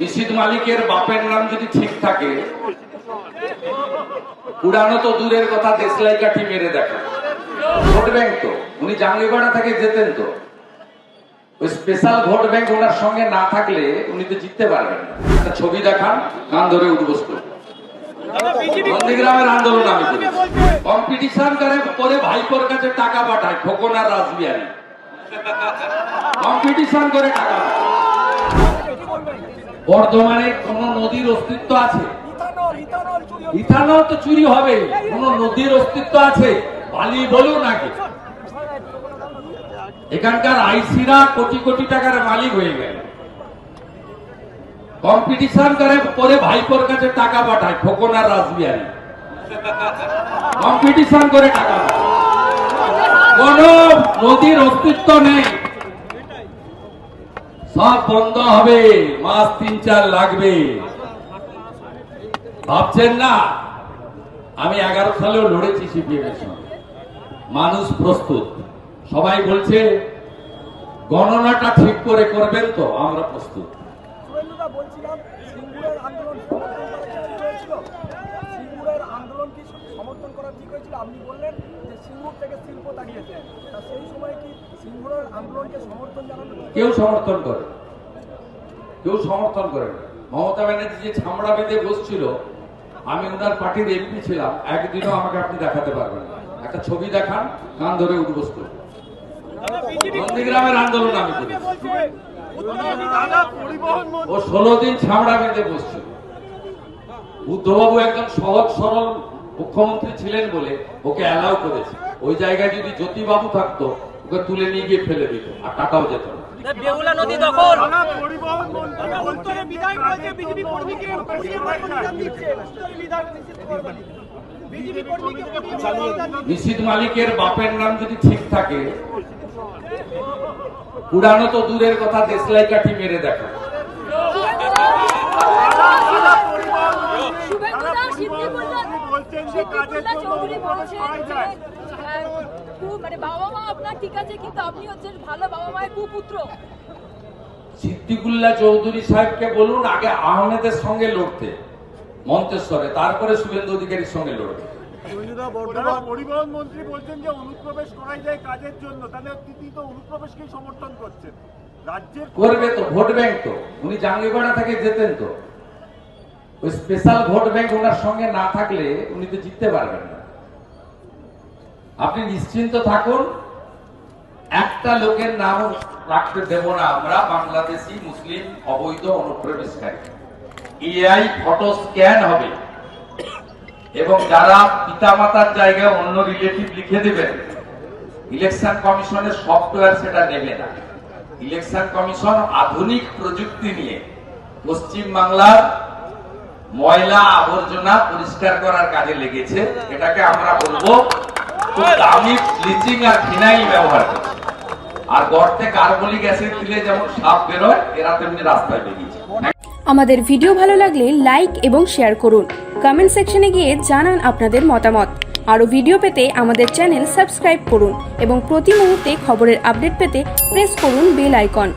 নিশিত মালিকের বাপের নাম যদি ঠিক থাকে পুরানো তো দূরের কথা, দেশলাই কাঠি মেরে দেখা। ভোট ব্যাংক তো, উনি জাঙ্গিপাড়া থেকে যেতেন তো। ওই স্পেশাল ভোট ব্যাংক ওনার সঙ্গে না থাকলে উনি তো জিততে পারবেন না। ছবি দেখান কান ধরে উঠবস নন্দীগ্রামের আন্দোলন আমি করি। কম্পিটিশন করে করে ভাইপোর কাছে টাকা পাঠায়, খোকন আর রাসবিহারী কম্পিটিশন করে টাকা পাঠায়। বর্ধমানে কোন নদীর অস্তিত্ব আছে? ইথানল তো চুরি হবে। কোন নদীর অস্তিত্ব আছে? বালি বলুন নাকি? এখানকার আইসিরা কোটি কোটি টাকার মালিক হয়ে গেল। কম্পিটিশন করে করে ভাইপোর কাছে টাকা পাঠায় খোকন আর রাসবিহারী কম্পিটিশন করে টাকা কোন নদীর অস্তিত্ব নেই। সব বন্ধ হবে, মাস তিন চার লাগবে। ভাবছেন না? আমি এগারো সালেও লড়েছি সিপিএমের সঙ্গে। মানুষ প্রস্তুত। সবাই বলছে, গণনাটা ঠিক করে করবেন তো, আমরা প্রস্তুত। আন্দোলন কি করা ঠিক হয়েছিল। আপনি বললেন যে সিঙ্গুর থেকে শিল্প দাঁড়িয়েছে। তা সেই সময় কি সিঙ্গুরের আন্দোলনকে সমর্থন জানানো কেউ সমর্থন করে কেউ সমর্থন করে মমতা ব্যানার্জি যে ছামড়া বেঁধে বসছিল, আমি ওনার পার্টির এমপি ছিলাম। একদিনও আমাকে আপনি দেখাতে পারবেন না। একটা ছবি দেখান, কান ধরে করবেন নন্দীগ্রামের আন্দোলন আমি ও ষোলো দিন ছামড়া বেঁধে বসছিল। বুদ্ধবাবু একজন সহজ, সরল মুখ্যমন্ত্রী ছিলেন বলে ওকে অ্যালাউ করেছে। ওই জায়গায় যদি জ্যোতিবাবু থাকতো ওকে তুলে নিয়ে গিয়ে ফেলে দিত আর টাকাও যেত না। বেহুলা নদী দখল। নিশিত মালিকের বাপের নাম যদি ঠিক থাকে পুরানো তো দূরের কথা দেশলাই কাঠি মেরে দেখা চৌধুরী মানে বাবা মা আপনার ঠিক আছে কিন্তু আপনি হচ্ছেন ভালো বাবা মায়ের কুপুত্র। সিদ্দিকুল্লাহ চৌধুরী সাহেবকে বলুন আগে আহমেদের সঙ্গে লড়তে মন্তেশ্বরে তারপরে শুভেন্দু অধিকারীর সঙ্গে লড়বে। পরিবহন মন্ত্রী বলছেন যে অনুপ্রবেশ করাই যায় কাজের জন্য। তাহলে তিনি তো অনুপ্রবেশকেই সমর্থন করছেন। রাজ্যের করবে তো ভোট ব্যাংক তো। উনি জাঙ্গিপাড়া থেকে যেতেন তো। ওই স্পেশাল ভোট ব্যাংক ওনার সঙ্গে না থাকলে উনি তো জিততে পারবেন না। আপনি নিশ্চিন্ত থাকুন, একটা লোকের নাম রাখতে দেব না আমরা, বাংলাদেশি, মুসলিম, অবৈধ, অনুপ্রবেশকারী। এআই ফটো স্ক্যান হবে। এবং যারা পিতামাতার জায়গায় অন্য রিলেটিভ লিখে দেবেন ইলেকশন কমিশনের সফটওয়্যার সেটা নেবে না। ইলেকশন কমিশন আধুনিক প্রযুক্তি নিয়ে পশ্চিম বাংলার ময়লা আবর্জনা পরিষ্কার করার কাজে লেগেছে। এটাকে আমরা বলব দামি ব্লিচিং আর ফিনাইল ব্যবহার করছে। আর গর্তে কার্বলিক অ্যাসিড দিলে যেমন সাপ বেরোয়, এরা তেমনি রাস্তায় বেরিয়েছে আমাদের ভিডিও ভালো লাগলে লাইক এবং শেয়ার করুন। কমেন্ট সেকশনে গিয়ে জানান আপনাদের মতামত। আরও ভিডিও পেতে আমাদের চ্যানেল সাবস্ক্রাইব করুন এবং প্রতি মুহূর্তে খবরের আপডেট পেতে প্রেস করুন বেল আইকন।